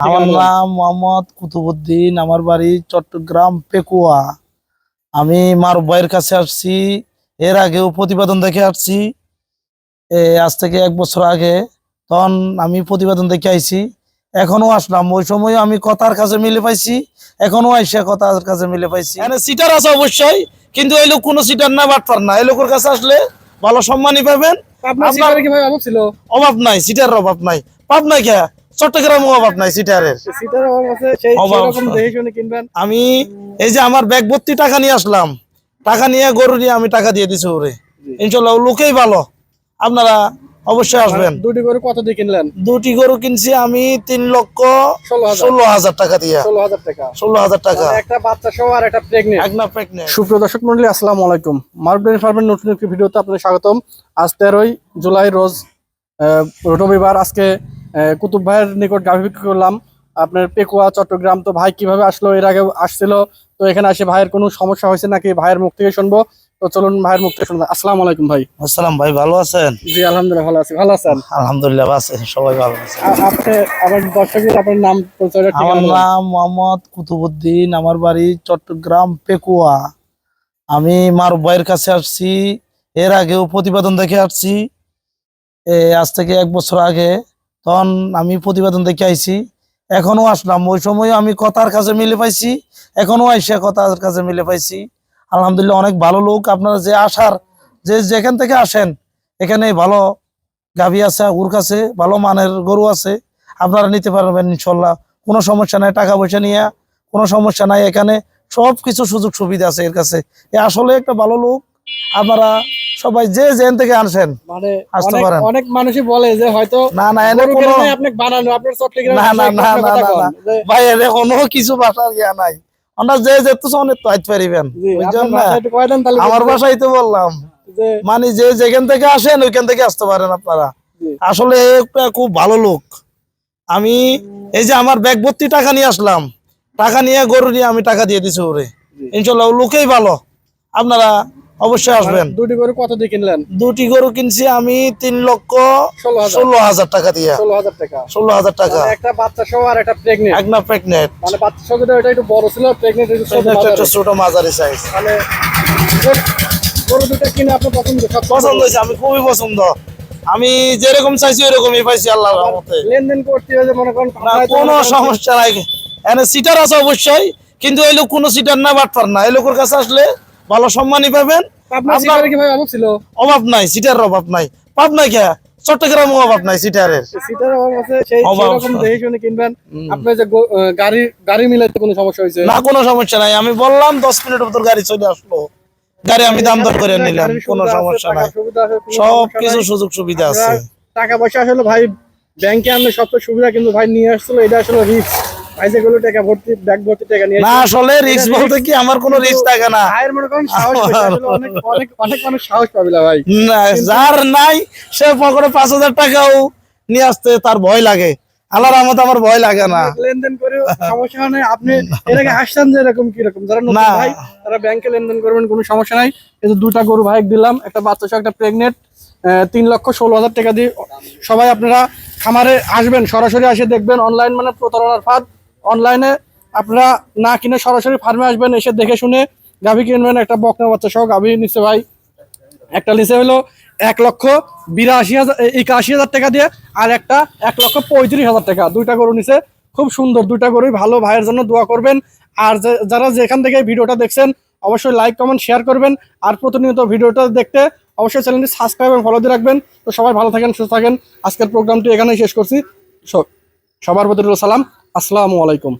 আমার নাম মোহাম্মদ কুতুবুদ্দিন আমার বাড়ি চট্টগ্রাম পেকুয়া। আমি মার ভাইয়ের কাছে আসছি এর আগেও প্রতিবেদন দেখে আসছি এ, আজ থেকে এক বছর আগে। তখন আমি প্রতিবেদন দেখে আইছি এখনও আসলাম। ওই সময় আমি কথার কাছে মিলে পাইছি এখনও আইসা কথার কাছে মিলে পাইছি। এখানে সিটার আছে অবশ্যই কিন্তু এই লোক কোনো সিটার না বাটপার না। এই লোকের কাছে আসলে ভালো সম্মানই পাবেন। আপনার অভাব ছিল? অভাব নাই সিটার অভাব নাই। পাব নাই কে? চট্টগ্রামে অভাব নাই সিটারের। আমি এই যে আমার ব্যাগ ভর্তি টাকা নিয়ে আসলাম টাকা নিয়ে গরু নিয়ে আমি টাকা দিয়ে দিছি ওরে। ইনশাল্লাহ লোকেই ভালো। আপনারা অবশ্যই আসবেন। দুটি করে কত দিয়ে কিনলেন? দুটি গরু কিনছি আমি তিন লক্ষ ষোলো হাজার। টাকা দিয়ে। ষোলো হাজার টাকা। ষোলো হাজার টাকা। একটা বাচ্চা সহ আর একটা প্রেগনেন্ট এক প্রেগনেন্ট সুপ্রিয় দর্শক মন্ডলী আসসালামু আলাইকুম। মার্বেল ফার্মের নতুন একটি ভিডিওতে আপনাদের স্বাগতম। আজ তেরোই জুলাই রোজ আহ, রবিবার। আজকে কুতুব ভাইয়ের নিকট গাভী বিক্রি করলাম। আপনার পেকুয়া চট্টগ্রাম তো ভাই কীভাবে আসলো এর আগে আসছিল? তো এখানে আসে ভাইয়ের কোনো সমস্যা হয়েছে নাকি? ভাইয়ের মুখ থেকে শুনব। তো চলুন ভাইয়ের মুখ থেকে শুনব। আসসালামু আলাইকুম ভাই। আসসালাম ভাই ভালো আছেন? জি আলহামদুলিল্লাহ ভালো আছি। ভালো আছেন? আলহামদুলিল্লাহ আছে। সবাই ভালো আছে। আপনি আমার দর্শকের আপনার নাম পরিচয়টা আমার নাম মোহাম্মদ কুতুবুদ্দিন আমার বাড়ি চট্টগ্রাম পেকুয়া। আমি মারুফ ভাইয়ের কাছে আসছি। এর আগেও প্রতিবেদন দেখে আসছি। আজ থেকে এক বছর আগে তখন আমি প্রতিবেদন দেখে আইছি। এখনও আসলাম। ওই সময় আমি কথার কাছে মিলে পাইছি। এখনও আইসা কথার কাছে মিলে পাইছি। আলহামদুলিল্লাহ অনেক ভালো লোক। আপনারা যে আসার, যে যেখান থেকে আসেন এখানে ভালো গাভী আছে ওর কাছে ভালো মানের গরু আছে। আপনারা নিতে পারবেন ইনশাল্লাহ। কোনো সমস্যা নাই, টাকা পয়সা নিয়ে, কোনো সমস্যা নাই। এখানে সব কিছু সুযোগ সুবিধা আছে এর কাছে। এ আসলে একটা ভালো লোক। আপনারা সবাই যে যেন থেকে আনছেন মানে আসতে পারেন। অনেক মানুষই বলে যে হয়তো না না এনে কোনো আপনি বানানো আপনার চট্টগ্রামে না, না, না, না, ভাই এনে কোনো কিছু বাসার গিয়া নাই। আমরা যে যেতে অনেক তো আইতে পারিবেন বুঝছেন না? আমার বাসায় তো বললাম। মানে যে যেখান থেকে আসেন ওইখান থেকে আসতে পারেন আপনারা। আসলে একটা খুব ভালো লোক। আমি এই যে আমার ব্যাগ ভর্তি টাকা নিয়ে আসলাম। টাকা নিয়ে গরু নিয়ে আমি টাকা দিয়ে দিছি ওরে। ইনশাল্লাহ ও লোকেই ভালো। আপনারা অবশ্যই আসবেন। দুটি গরু কত দিয়ে কিনলেন? দুটি গরু কিনছি আমি তিন লক্ষ ষোলো হাজার। টাকা দিয়ে। ষোলো হাজার টাকা। ষোলো হাজার টাকা। মানে একটা বাচ্চা সহ আর একটা প্রেগনেন্ট এক প্রেগনেন্ট মানে বাচ্চা সহ যেটা একটু বড় ছিল প্রেগনেন্ট একটু ছোট মাঝারি। সাইজ মানে গরু- দুটো কিনে আপনার পছন্দ পছন্দ হয়েছে আমি খুবই পছন্দ। আমি যেরকম চাইছি ওরকমই পাইছি আল্লাহর রহমতে। লেনদেন করতে হবে মনে করেন কোনো সমস্যা নাই। এখানে সিটার আছে অবশ্যই কিন্তু এই লোক কোনো সিটার না বাটপার না। এই লোকের কাছে আসলে ভালো সম্মানই পাবেন। অভাব নাই অভাব নাই। কে? অভাব নাই সিটারের। না কোনো সমস্যা নাই। আমি বললাম দশ মিনিটের ভিতর গাড়ি চলে আসলো। গাড়ি আমি দাম দর করে নিলাম কোনো সমস্যা নাই। সব কিছু সুযোগ সুবিধা আছে। টাকা পয়সা আসলে ভাই ব্যাংকে আনলে সব সুবিধা কিন্তু ভাই নিয়ে আসছিল এটা আসলে রিস্ক ভাই টাকা ভর্তি ব্যাগ ভর্তি টাকা নিয়ে না আসলে রিস্ক বলতে কি আমার কোনো রিস্ক থাকে না। ভাইয়ের মনে করেন সাহস অনেক অনেক অনেক মানুষ সাহস পাবে ভাই। না, যার নাই সে পকেটে পাঁচ হাজার টাকাও নিয়ে আসতে তার ভয় লাগে। আল্লাহর রহমত আমার ভয় লাগে না। লেনদেন করে সমস্যা হয় না। আপনি এর আগে আসছেন যে এরকম কীরকম যারা নতুন ভাই তারা ব্যাংকে লেনদেন করবেন কোনো সমস্যা নাই। এই যে দুটা গরু ভাই দিলাম একটা বাচ্চা সহ একটা প্রেগনেন্ট তিন লক্ষ ষোলো হাজার টাকা দিয়ে। সবাই আপনারা খামারে আসবেন সরাসরি আসে দেখবেন অনলাইন মানে প্রতারণার ফাঁদ। অনলাইনে আপনারা না কিনে সরাসরি ফার্মে আসবেন, এসে দেখে শুনে গাভী কিনবেন, একটা বকনা বাচ্চা সহ গাভী নিচ্ছে ভাই। একটা নিচে হলো এক লক্ষ বিরাশি হাজার একাশি হাজার টাকা দিয়ে, আর একটা এক লক্ষ পঁয়ত্রিশ হাজার টাকা। দুইটা গরু নিচে খুব সুন্দর, দুইটা গরুই ভালো, ভাইয়ের জন্য দোয়া করবেন। আর যারা যেখান থেকে ভিডিওটা দেখছেন, অবশ্যই লাইক কমেন্ট শেয়ার করবেন। আর প্রতিনিয়ত ভিডিওটা দেখতে অবশ্যই চ্যানেলটি সাবস্ক্রাইব এবং ফলো দিয়ে রাখবেন। তো সবাই ভালো থাকেন, সুস্থ থাকেন। আজকের প্রোগ্রামটি এখানেই শেষ করছি। সবার প্রতি সালাম। আসসালামু আলাইকুম।